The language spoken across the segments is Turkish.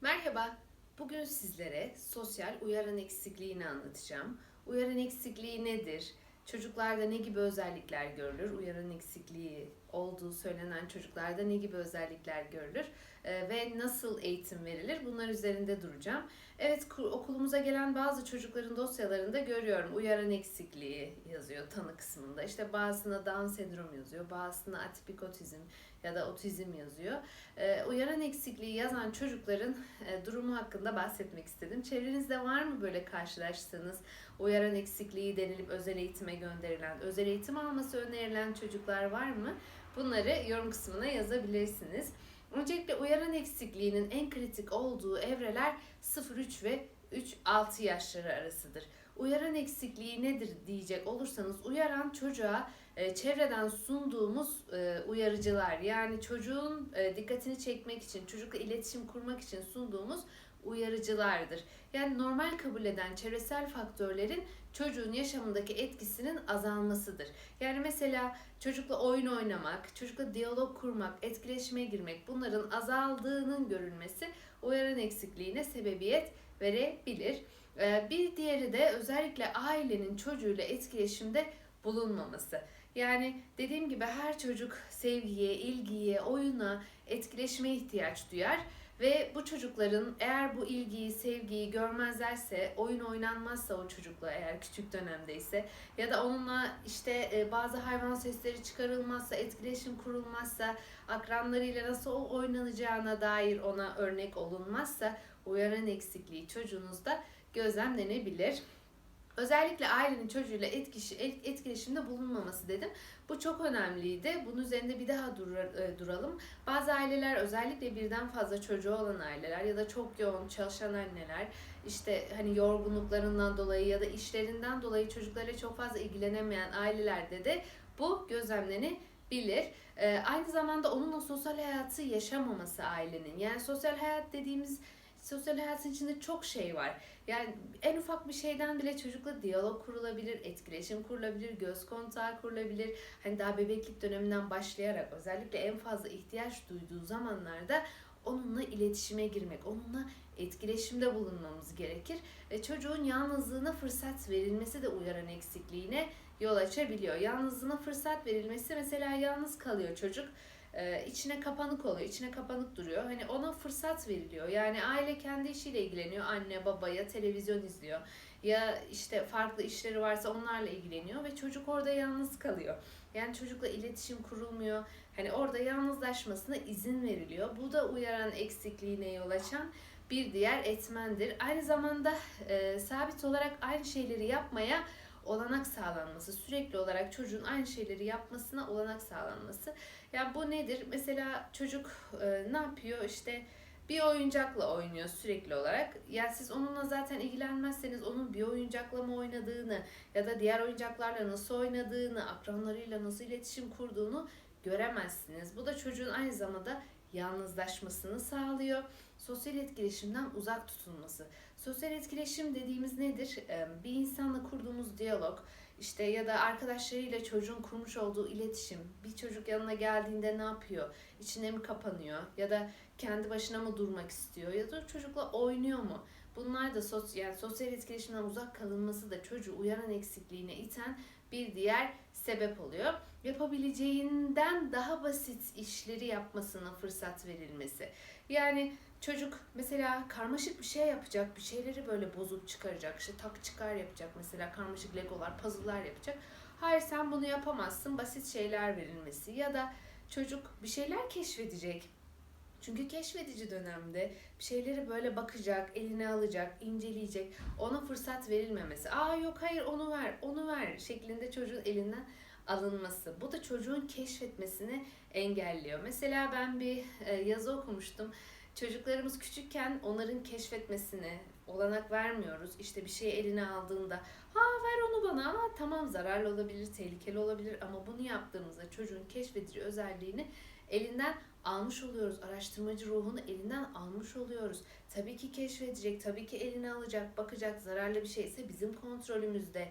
Merhaba, bugün sizlere sosyal uyaran eksikliğini anlatacağım. Uyaran eksikliği nedir? Çocuklarda ne gibi özellikler görülür? Uyaran eksikliği olduğu söylenen çocuklarda ne gibi özellikler görülür? Ee, ve nasıl eğitim verilir? Bunlar üzerinde duracağım. Evet, ku- okulumuza gelen bazı çocukların dosyalarında görüyorum. Uyaran eksikliği yazıyor tanı kısmında. İşte bazısına Down sendromu yazıyor, bazısına atipik otizm ya da otizm yazıyor. Ee, uyaran eksikliği yazan çocukların e, durumu hakkında bahsetmek istedim. Çevrenizde var mı böyle karşılaştığınız uyaran eksikliği denilip özel eğitime gönderilen, özel eğitim alması önerilen çocuklar var mı? Bunları yorum kısmına yazabilirsiniz. Öncelikle uyaran eksikliğinin en kritik olduğu evreler 0-3 ve 3-6 yaşları arasıdır. Uyaran eksikliği nedir diyecek olursanız uyaran çocuğa e, çevreden sunduğumuz e, uyarıcılar yani çocuğun e, dikkatini çekmek için, çocukla iletişim kurmak için sunduğumuz uyarıcılardır. Yani normal kabul eden çevresel faktörlerin çocuğun yaşamındaki etkisinin azalmasıdır. Yani mesela çocukla oyun oynamak, çocukla diyalog kurmak, etkileşime girmek bunların azaldığının görülmesi uyaran eksikliğine sebebiyet verebilir. Bir diğeri de özellikle ailenin çocuğuyla etkileşimde bulunmaması. Yani dediğim gibi her çocuk sevgiye, ilgiye, oyuna, etkileşime ihtiyaç duyar ve bu çocukların eğer bu ilgiyi, sevgiyi görmezlerse, oyun oynanmazsa o çocukla eğer küçük dönemdeyse ya da onunla işte e, bazı hayvan sesleri çıkarılmazsa, etkileşim kurulmazsa, akranlarıyla nasıl o oynanacağına dair ona örnek olunmazsa uyaran eksikliği çocuğunuzda gözlemlenebilir. Özellikle ailenin çocuğuyla etkiş, et- etkileşimde bulunmaması dedim. Bu çok önemliydi. Bunun üzerinde bir daha dur, e, duralım. Bazı aileler özellikle birden fazla çocuğu olan aileler ya da çok yoğun çalışan anneler işte hani yorgunluklarından dolayı ya da işlerinden dolayı çocuklarla çok fazla ilgilenemeyen ailelerde de bu gözlemlenebilir. Ee, aynı zamanda onunla sosyal hayatı yaşamaması ailenin. Yani sosyal hayat dediğimiz sosyal hayatın içinde çok şey var. Yani en ufak bir şeyden bile çocukla diyalog kurulabilir, etkileşim kurulabilir, göz kontağı kurulabilir. Hani daha bebeklik döneminden başlayarak özellikle en fazla ihtiyaç duyduğu zamanlarda onunla iletişime girmek, onunla etkileşimde bulunmamız gerekir. Ve çocuğun yalnızlığına fırsat verilmesi de uyaran eksikliğine yol açabiliyor. Yalnızlığına fırsat verilmesi mesela yalnız kalıyor çocuk e, içine kapanık oluyor, içine kapanık duruyor. Hani ona fırsat veriliyor. Yani aile kendi işiyle ilgileniyor. Anne, baba ya televizyon izliyor ya işte farklı işleri varsa onlarla ilgileniyor ve çocuk orada yalnız kalıyor. Yani çocukla iletişim kurulmuyor. Hani orada yalnızlaşmasına izin veriliyor. Bu da uyaran eksikliğine yol açan bir diğer etmendir. Aynı zamanda e, sabit olarak aynı şeyleri yapmaya olanak sağlanması, sürekli olarak çocuğun aynı şeyleri yapmasına olanak sağlanması. Ya bu nedir? Mesela çocuk e, ne yapıyor? İşte bir oyuncakla oynuyor sürekli olarak. Yani siz onunla zaten ilgilenmezseniz onun bir oyuncakla mı oynadığını ya da diğer oyuncaklarla nasıl oynadığını, akranlarıyla nasıl iletişim kurduğunu göremezsiniz. Bu da çocuğun aynı zamanda yalnızlaşmasını sağlıyor. Sosyal etkileşimden uzak tutulması. Sosyal etkileşim dediğimiz nedir? Ee, Bir insanla kurduğumuz diyalog, işte ya da arkadaşlarıyla çocuğun kurmuş olduğu iletişim. Bir çocuk yanına geldiğinde ne yapıyor? İçine mi kapanıyor? Ya da kendi başına mı durmak istiyor? Ya da çocukla oynuyor mu? Bunlar da sosyal, yani sosyal etkileşimden uzak kalınması da çocuğu uyaran eksikliğine iten bir diğer sebep oluyor. Yapabileceğinden daha basit işleri yapmasına fırsat verilmesi. Yani çocuk mesela karmaşık bir şey yapacak, bir şeyleri böyle bozup çıkaracak, işte tak çıkar yapacak mesela karmaşık legolar, puzzle'lar yapacak. Hayır sen bunu yapamazsın, basit şeyler verilmesi ya da çocuk bir şeyler keşfedecek. Çünkü keşfedici dönemde bir şeyleri böyle bakacak, eline alacak, inceleyecek. Ona fırsat verilmemesi. Aa yok hayır onu ver, onu ver şeklinde çocuğun elinden alınması. Bu da çocuğun keşfetmesini engelliyor. Mesela ben bir e, yazı okumuştum. Çocuklarımız küçükken onların keşfetmesine olanak vermiyoruz. İşte bir şeyi eline aldığında ha ver onu bana ama tamam zararlı olabilir, tehlikeli olabilir ama bunu yaptığımızda çocuğun keşfedici özelliğini elinden almış oluyoruz. Araştırmacı ruhunu elinden almış oluyoruz. Tabii ki keşfedecek, tabii ki eline alacak, bakacak zararlı bir şeyse bizim kontrolümüzde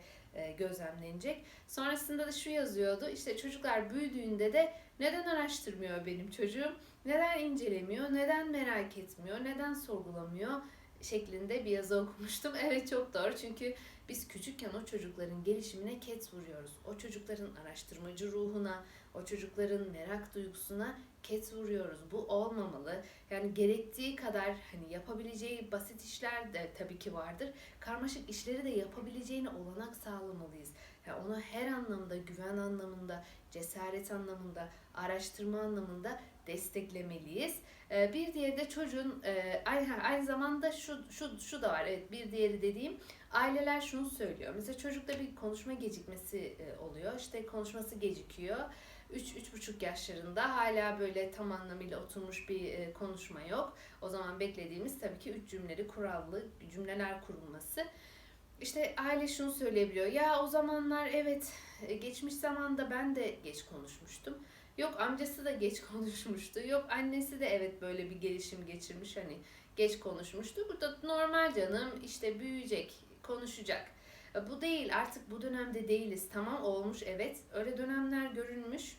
gözlemlenecek. Sonrasında da şu yazıyordu. İşte çocuklar büyüdüğünde de neden araştırmıyor benim çocuğum? Neden incelemiyor, neden merak etmiyor, neden sorgulamıyor şeklinde bir yazı okumuştum. Evet çok doğru çünkü biz küçükken o çocukların gelişimine ket vuruyoruz. O çocukların araştırmacı ruhuna, o çocukların merak duygusuna ket vuruyoruz. Bu olmamalı. Yani gerektiği kadar hani yapabileceği basit işler de tabii ki vardır. Karmaşık işleri de yapabileceğine olanak sağlamalıyız. Yani ona her anlamda, güven anlamında, cesaret anlamında, araştırma anlamında desteklemeliyiz. Ee, bir diğeri de çocuğun e, aynı, zamanda şu, şu, şu da var. Evet bir diğeri dediğim aileler şunu söylüyor. Mesela çocukta bir konuşma gecikmesi e, oluyor. İşte konuşması gecikiyor. 3-3,5 yaşlarında hala böyle tam anlamıyla oturmuş bir e, konuşma yok. O zaman beklediğimiz tabii ki 3 cümleli kurallı cümleler kurulması. İşte aile şunu söyleyebiliyor. Ya o zamanlar evet e, geçmiş zamanda ben de geç konuşmuştum. Yok amcası da geç konuşmuştu. Yok annesi de evet böyle bir gelişim geçirmiş hani geç konuşmuştu. Bu da normal canım işte büyüyecek, konuşacak. E, Bu değil artık bu dönemde değiliz. Tamam olmuş evet öyle dönemler görülmüş.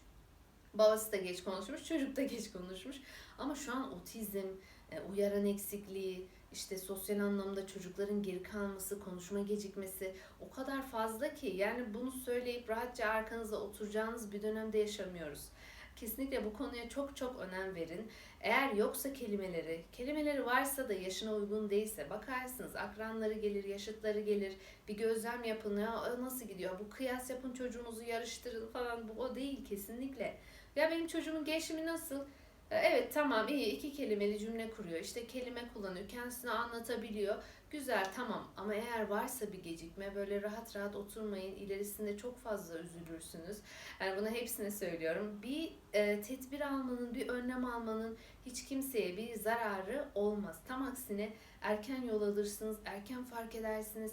Babası da geç konuşmuş, çocuk da geç konuşmuş. Ama şu an otizm, e, uyaran eksikliği, işte sosyal anlamda çocukların geri kalması, konuşma gecikmesi o kadar fazla ki yani bunu söyleyip rahatça arkanıza oturacağınız bir dönemde yaşamıyoruz. Kesinlikle bu konuya çok çok önem verin. Eğer yoksa kelimeleri, kelimeleri varsa da yaşına uygun değilse bakarsınız akranları gelir, yaşıtları gelir. Bir gözlem yapın ya "Aa, nasıl gidiyor? Bu kıyas yapın çocuğunuzu yarıştırın falan bu o değil kesinlikle. Ya benim çocuğumun gelişimi nasıl? E, Evet tamam iyi iki kelimeli cümle kuruyor. İşte kelime kullanıyor. Kendisini anlatabiliyor. Güzel tamam ama eğer varsa bir gecikme böyle rahat rahat oturmayın. İlerisinde çok fazla üzülürsünüz. Yani bunu hepsine söylüyorum. Bir e, tedbir almanın, bir önlem almanın hiç kimseye bir zararı olmaz. Tam aksine erken yol alırsınız, erken fark edersiniz,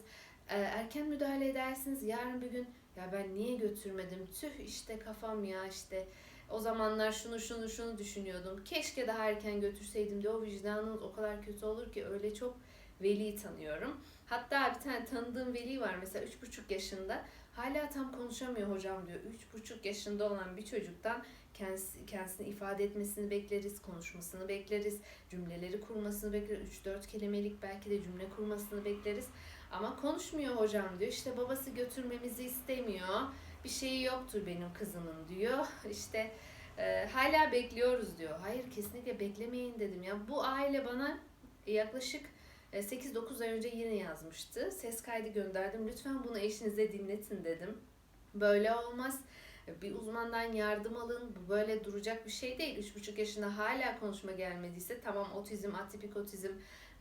e, erken müdahale edersiniz. Yarın bir gün ya ben niye götürmedim? Tüh işte kafam ya işte o zamanlar şunu şunu şunu düşünüyordum. Keşke daha erken götürseydim diye o vicdanınız o kadar kötü olur ki öyle çok veli tanıyorum. Hatta bir tane tanıdığım veli var mesela 3,5 yaşında. Hala tam konuşamıyor hocam diyor. 3,5 yaşında olan bir çocuktan kendisi, kendisini ifade etmesini bekleriz, konuşmasını bekleriz, cümleleri kurmasını bekleriz. 3-4 kelimelik belki de cümle kurmasını bekleriz. Ama konuşmuyor hocam diyor. İşte babası götürmemizi istemiyor. Bir şeyi yoktur benim kızımın diyor. İşte e, hala bekliyoruz diyor. Hayır kesinlikle beklemeyin dedim ya. Bu aile bana yaklaşık e, 8-9 ay önce yine yazmıştı. Ses kaydı gönderdim. Lütfen bunu eşinize dinletin dedim. Böyle olmaz. Bir uzmandan yardım alın. Bu böyle duracak bir şey değil. 3,5 yaşında hala konuşma gelmediyse tamam otizm, atipik otizm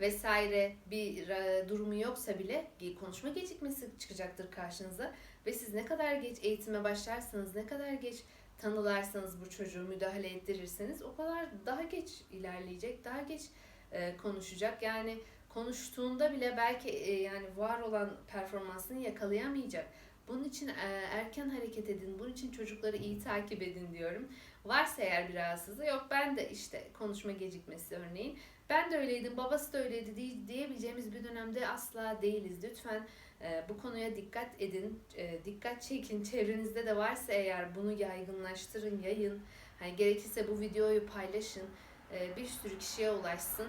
vesaire bir e, durumu yoksa bile konuşma gecikmesi çıkacaktır karşınıza. Ve siz ne kadar geç eğitime başlarsanız, ne kadar geç tanılarsanız bu çocuğu müdahale ettirirseniz o kadar daha geç ilerleyecek, daha geç e, konuşacak. Yani konuştuğunda bile belki e, yani var olan performansını yakalayamayacak. Bunun için e, erken hareket edin, bunun için çocukları iyi takip edin diyorum. Varsa eğer bir rahatsızlığı yok ben de işte konuşma gecikmesi örneğin. Ben de öyleydim, babası da öyleydi diye- diyebileceğimiz bir dönemde asla değiliz. Lütfen e, bu konuya dikkat edin, e, dikkat çekin. Çevrenizde de varsa eğer bunu yaygınlaştırın, yayın. Hani gerekirse bu videoyu paylaşın, bir sürü kişiye ulaşsın.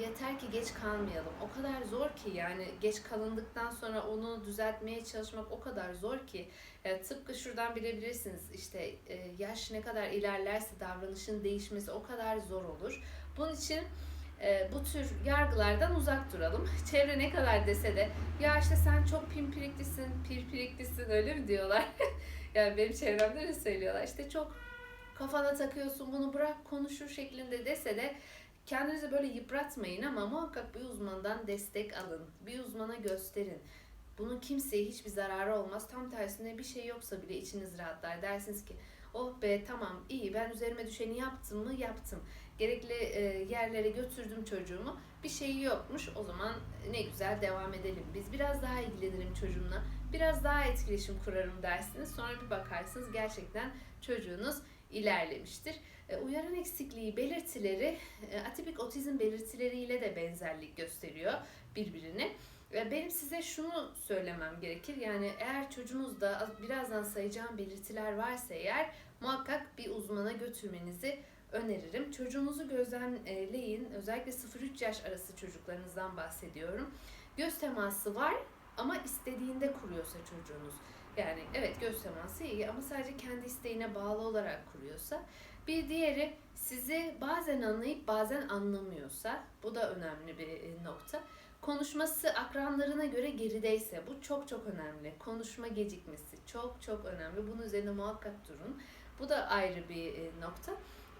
Yeter ki geç kalmayalım. O kadar zor ki yani geç kalındıktan sonra onu düzeltmeye çalışmak o kadar zor ki. E, tıpkı şuradan bilebilirsiniz işte e, yaş ne kadar ilerlerse davranışın değişmesi o kadar zor olur. Bunun için e, bu tür yargılardan uzak duralım. Çevre ne kadar dese de ya işte sen çok pimpiriklisin, pirpiriklisin öyle mi diyorlar? yani benim çevremde de söylüyorlar. İşte çok kafana takıyorsun bunu bırak konuşur şeklinde dese de kendinizi böyle yıpratmayın ama muhakkak bir uzmandan destek alın. Bir uzmana gösterin. Bunun kimseye hiçbir zararı olmaz. Tam tersine bir şey yoksa bile içiniz rahatlar. Dersiniz ki oh be tamam iyi ben üzerime düşeni yaptım mı yaptım. Gerekli e, yerlere götürdüm çocuğumu. Bir şeyi yokmuş o zaman ne güzel devam edelim. Biz biraz daha ilgilenirim çocuğumla. Biraz daha etkileşim kurarım dersiniz. Sonra bir bakarsınız gerçekten çocuğunuz ilerlemiştir. E, Uyaran eksikliği belirtileri e, atipik otizm belirtileriyle de benzerlik gösteriyor birbirine. E, Benim size şunu söylemem gerekir. Yani eğer çocuğunuzda az- birazdan sayacağım belirtiler varsa eğer muhakkak bir uzmana götürmenizi öneririm. Çocuğunuzu gözlemleyin. Özellikle 0-3 yaş arası çocuklarınızdan bahsediyorum. Göz teması var ama istediğinde kuruyorsa çocuğunuz. Yani evet göz teması iyi ama sadece kendi isteğine bağlı olarak kuruyorsa. Bir diğeri sizi bazen anlayıp bazen anlamıyorsa. Bu da önemli bir e, nokta. Konuşması akranlarına göre gerideyse bu çok çok önemli. Konuşma gecikmesi çok çok önemli. Bunun üzerine muhakkak durun. Bu da ayrı bir e, nokta.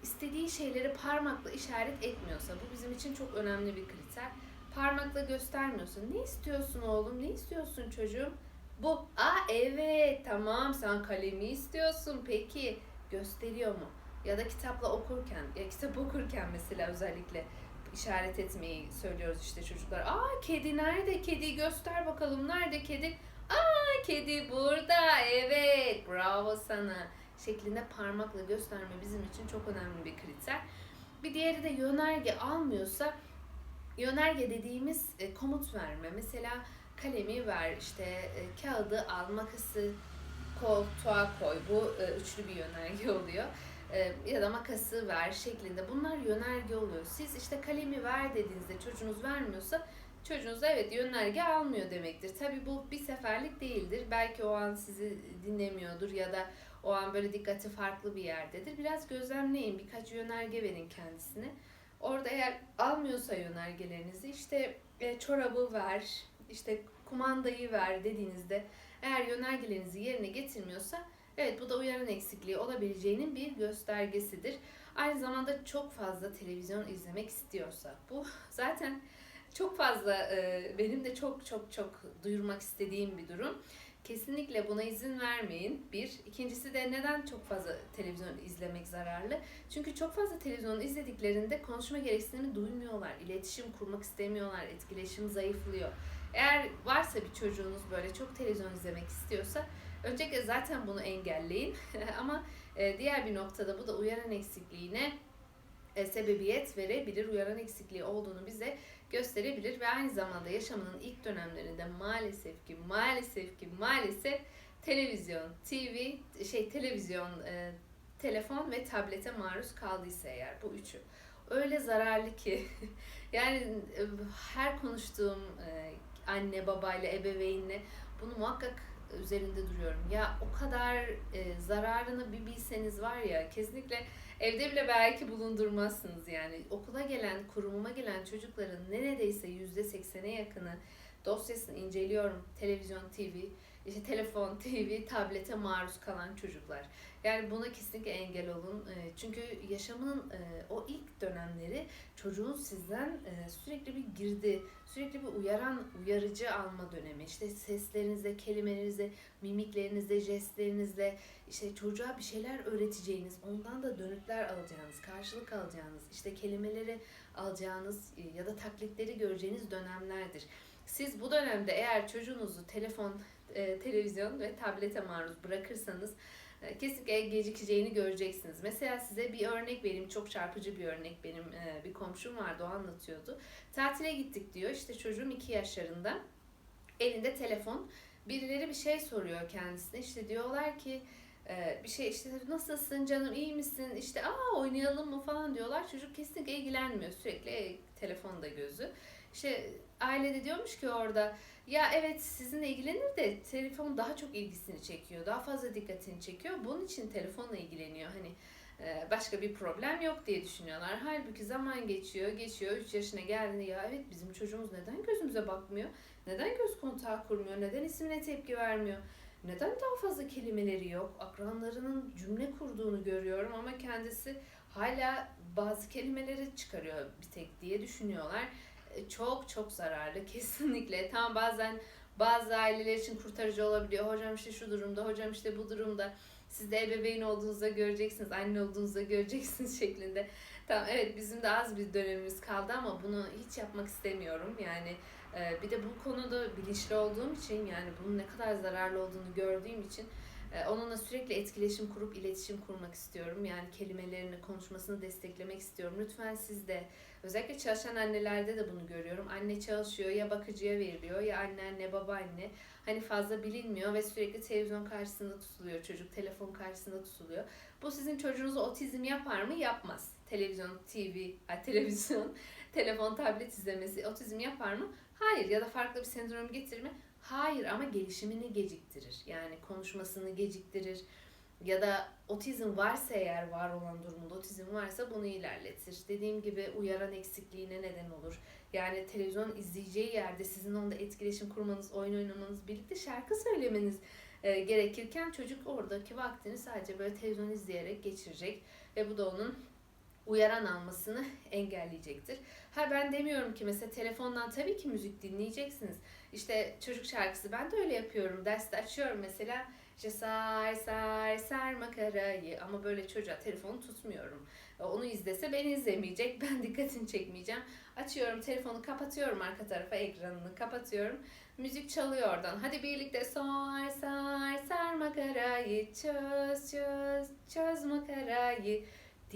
İstediği şeyleri parmakla işaret etmiyorsa bu bizim için çok önemli bir kriter. Parmakla göstermiyorsun. Ne istiyorsun oğlum? Ne istiyorsun çocuğum? Bu. Aa evet tamam sen kalemi istiyorsun. Peki gösteriyor mu? Ya da kitapla okurken, ya kitap okurken mesela özellikle işaret etmeyi söylüyoruz işte çocuklar. Aa kedi nerede? Kedi göster bakalım. Nerede kedi? Aa kedi burada. Evet. Bravo sana. Şeklinde parmakla gösterme bizim için çok önemli bir kriter. Bir diğeri de yönerge almıyorsa yönerge dediğimiz e, komut verme. Mesela kalemi ver, işte e, kağıdı al, makası koltuğa koy. Bu e, üçlü bir yönerge oluyor. E, ya da makası ver şeklinde. Bunlar yönerge oluyor. Siz işte kalemi ver dediğinizde çocuğunuz vermiyorsa çocuğunuz evet yönerge almıyor demektir. Tabi bu bir seferlik değildir. Belki o an sizi dinlemiyordur ya da o an böyle dikkati farklı bir yerdedir. Biraz gözlemleyin. Birkaç yönerge verin kendisine. Orada eğer almıyorsa yönergelerinizi işte e, çorabı ver, işte kumandayı ver dediğinizde eğer yönergelerinizi yerine getirmiyorsa evet bu da uyaran eksikliği olabileceğinin bir göstergesidir. Aynı zamanda çok fazla televizyon izlemek istiyorsa bu zaten çok fazla e, benim de çok çok çok duyurmak istediğim bir durum. Kesinlikle buna izin vermeyin. Bir. İkincisi de neden çok fazla televizyon izlemek zararlı? Çünkü çok fazla televizyon izlediklerinde konuşma gereksinimi duymuyorlar. İletişim kurmak istemiyorlar. Etkileşim zayıflıyor. Eğer varsa bir çocuğunuz böyle çok televizyon izlemek istiyorsa öncelikle zaten bunu engelleyin. Ama e, diğer bir noktada bu da uyaran eksikliğine e, sebebiyet verebilir. Uyaran eksikliği olduğunu bize gösterebilir ve aynı zamanda yaşamının ilk dönemlerinde maalesef ki maalesef ki maalesef televizyon, TV, şey televizyon, e, telefon ve tablete maruz kaldıysa eğer bu üçü öyle zararlı ki yani e, her konuştuğum e, anne babayla ebeveynle bunu muhakkak üzerinde duruyorum. Ya o kadar e, zararını bir bilseniz var ya kesinlikle evde bile belki bulundurmazsınız yani. Okula gelen, kurumuma gelen çocukların neredeyse yüzde seksene yakını dosyasını inceliyorum. Televizyon, TV, işte telefon, TV, tablete maruz kalan çocuklar. Yani buna kesinlikle engel olun. E, Çünkü yaşamının e, o ilk dönemleri çocuğun sizden e, sürekli bir girdi, sürekli bir uyaran, uyarıcı alma dönemi. İşte seslerinizle, kelimelerinizle, mimiklerinizle, jestlerinizle işte çocuğa bir şeyler öğreteceğiniz, ondan da dönütler alacağınız, karşılık alacağınız, işte kelimeleri alacağınız e, ya da taklitleri göreceğiniz dönemlerdir. Siz bu dönemde eğer çocuğunuzu telefon, e, televizyon ve tablete maruz bırakırsanız e, kesinlikle gecikeceğini göreceksiniz. Mesela size bir örnek vereyim. Çok çarpıcı bir örnek. Benim e, bir komşum vardı o anlatıyordu. Tatile gittik diyor. İşte çocuğum 2 yaşlarında. Elinde telefon. Birileri bir şey soruyor kendisine. İşte diyorlar ki e, bir şey işte nasılsın canım iyi misin işte aa oynayalım mı falan diyorlar. Çocuk kesinlikle ilgilenmiyor. Sürekli e, telefonda gözü. İşte aile de diyormuş ki orada ya evet sizinle ilgilenir de telefon daha çok ilgisini çekiyor. Daha fazla dikkatini çekiyor. Bunun için telefonla ilgileniyor. Hani e, başka bir problem yok diye düşünüyorlar. Halbuki zaman geçiyor, geçiyor. 3 yaşına geldiğinde ya evet bizim çocuğumuz neden gözümüze bakmıyor? Neden göz kontağı kurmuyor? Neden ismine tepki vermiyor? Neden daha fazla kelimeleri yok? Akranlarının cümle kurduğunu görüyorum ama kendisi hala bazı kelimeleri çıkarıyor bir tek diye düşünüyorlar. Çok çok zararlı kesinlikle. Tam bazen bazı aileler için kurtarıcı olabiliyor. Hocam işte şu durumda, hocam işte bu durumda. Siz de ebeveyn olduğunuzda göreceksiniz, anne olduğunuzda göreceksiniz şeklinde. Tamam evet bizim de az bir dönemimiz kaldı ama bunu hiç yapmak istemiyorum. Yani e, bir de bu konuda bilinçli olduğum için yani bunun ne kadar zararlı olduğunu gördüğüm için Onunla sürekli etkileşim kurup iletişim kurmak istiyorum. Yani kelimelerini, konuşmasını desteklemek istiyorum. Lütfen siz de özellikle çalışan annelerde de bunu görüyorum. Anne çalışıyor ya bakıcıya veriliyor ya anneanne babaanne. Hani fazla bilinmiyor ve sürekli televizyon karşısında tutuluyor çocuk. Telefon karşısında tutuluyor. Bu sizin çocuğunuzu otizm yapar mı? Yapmaz. Televizyon, TV, televizyon, telefon, tablet izlemesi otizm yapar mı? Hayır. Ya da farklı bir sendrom getirir mi? Hayır ama gelişimini geciktirir. Yani konuşmasını geciktirir. Ya da otizm varsa eğer var olan durumunda otizm varsa bunu ilerletir. Dediğim gibi uyaran eksikliğine neden olur. Yani televizyon izleyeceği yerde sizin onunla etkileşim kurmanız, oyun oynamanız, birlikte şarkı söylemeniz e, gerekirken çocuk oradaki vaktini sadece böyle televizyon izleyerek geçirecek ve bu da onun uyaran almasını engelleyecektir. Ha ben demiyorum ki mesela telefondan tabii ki müzik dinleyeceksiniz. İşte çocuk şarkısı ben de öyle yapıyorum. Derste açıyorum mesela işte sar sar sar makarayı ama böyle çocuğa telefonu tutmuyorum. E, Onu izlese beni izlemeyecek. Ben dikkatini çekmeyeceğim. Açıyorum telefonu kapatıyorum arka tarafa ekranını kapatıyorum. Müzik çalıyor oradan. Hadi birlikte sar sar sar makarayı çöz çöz çöz makarayı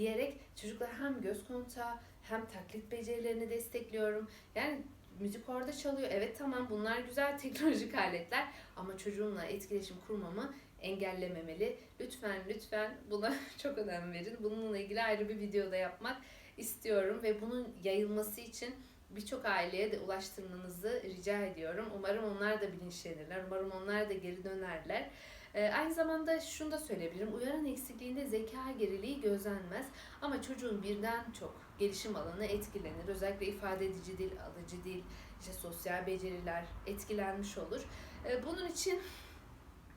diyerek çocuklar hem göz kontağı hem taklit becerilerini destekliyorum. Yani müzik orada çalıyor. Evet tamam bunlar güzel teknolojik aletler ama çocuğumla etkileşim kurmamı engellememeli. Lütfen lütfen buna çok önem verin. Bununla ilgili ayrı bir videoda yapmak istiyorum ve bunun yayılması için birçok aileye de ulaştırmanızı rica ediyorum. Umarım onlar da bilinçlenirler. Umarım onlar da geri dönerler. Ee, aynı zamanda şunu da söyleyebilirim. Uyaran eksikliğinde zeka geriliği gözlenmez. Ama çocuğun birden çok gelişim alanı etkilenir. Özellikle ifade edici dil, alıcı dil, işte sosyal beceriler etkilenmiş olur. Ee, bunun için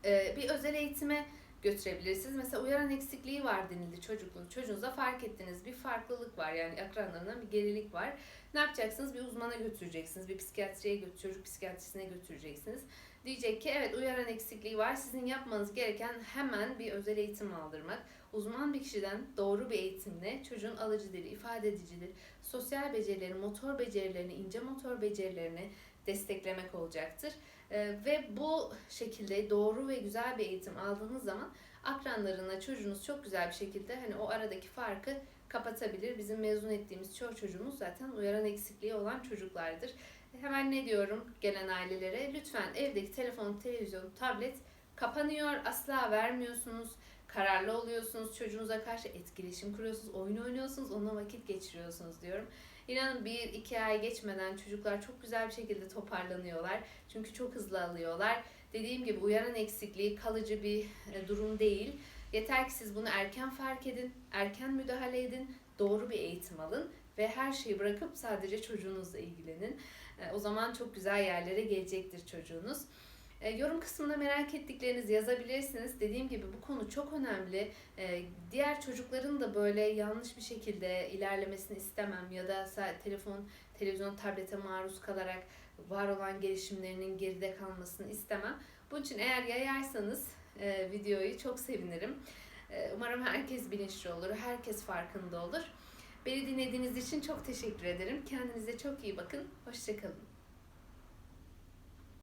e, bir özel eğitime götürebilirsiniz. Mesela uyaran eksikliği var denildi çocukluğun. Çocuğunuza fark ettiniz. Bir farklılık var yani akranlarından bir gerilik var. Ne yapacaksınız? Bir uzmana götüreceksiniz. Bir psikiyatriye götür, çocuk psikiyatrisine götüreceksiniz. Diyecek ki evet uyaran eksikliği var. Sizin yapmanız gereken hemen bir özel eğitim aldırmak. Uzman bir kişiden doğru bir eğitimle çocuğun alıcı dili, ifade edici dil, sosyal becerileri, motor becerilerini, ince motor becerilerini desteklemek olacaktır. Ee, ve bu şekilde doğru ve güzel bir eğitim aldığınız zaman akranlarına çocuğunuz çok güzel bir şekilde hani o aradaki farkı kapatabilir. Bizim mezun ettiğimiz çoğu çocuğumuz zaten uyaran eksikliği olan çocuklardır. Hemen ne diyorum gelen ailelere? Lütfen evdeki telefon, televizyon, tablet kapanıyor. Asla vermiyorsunuz. Kararlı oluyorsunuz. Çocuğunuza karşı etkileşim kuruyorsunuz. Oyun oynuyorsunuz. Onunla vakit geçiriyorsunuz diyorum. İnanın bir iki ay geçmeden çocuklar çok güzel bir şekilde toparlanıyorlar. Çünkü çok hızlı alıyorlar. Dediğim gibi uyaran eksikliği kalıcı bir e, durum değil. Yeter ki siz bunu erken fark edin, erken müdahale edin, doğru bir eğitim alın ve her şeyi bırakıp sadece çocuğunuzla ilgilenin. E, O zaman çok güzel yerlere gelecektir çocuğunuz. E, Yorum kısmına merak ettiklerinizi yazabilirsiniz. Dediğim gibi bu konu çok önemli. E, Diğer çocukların da böyle yanlış bir şekilde ilerlemesini istemem ya da telefon, televizyon, tablete maruz kalarak var olan gelişimlerinin geride kalmasını istemem. Bunun için eğer yayarsanız e, videoyu çok sevinirim. Umarım herkes bilinçli olur, herkes farkında olur. Beni dinlediğiniz için çok teşekkür ederim. Kendinize çok iyi bakın. Hoşçakalın.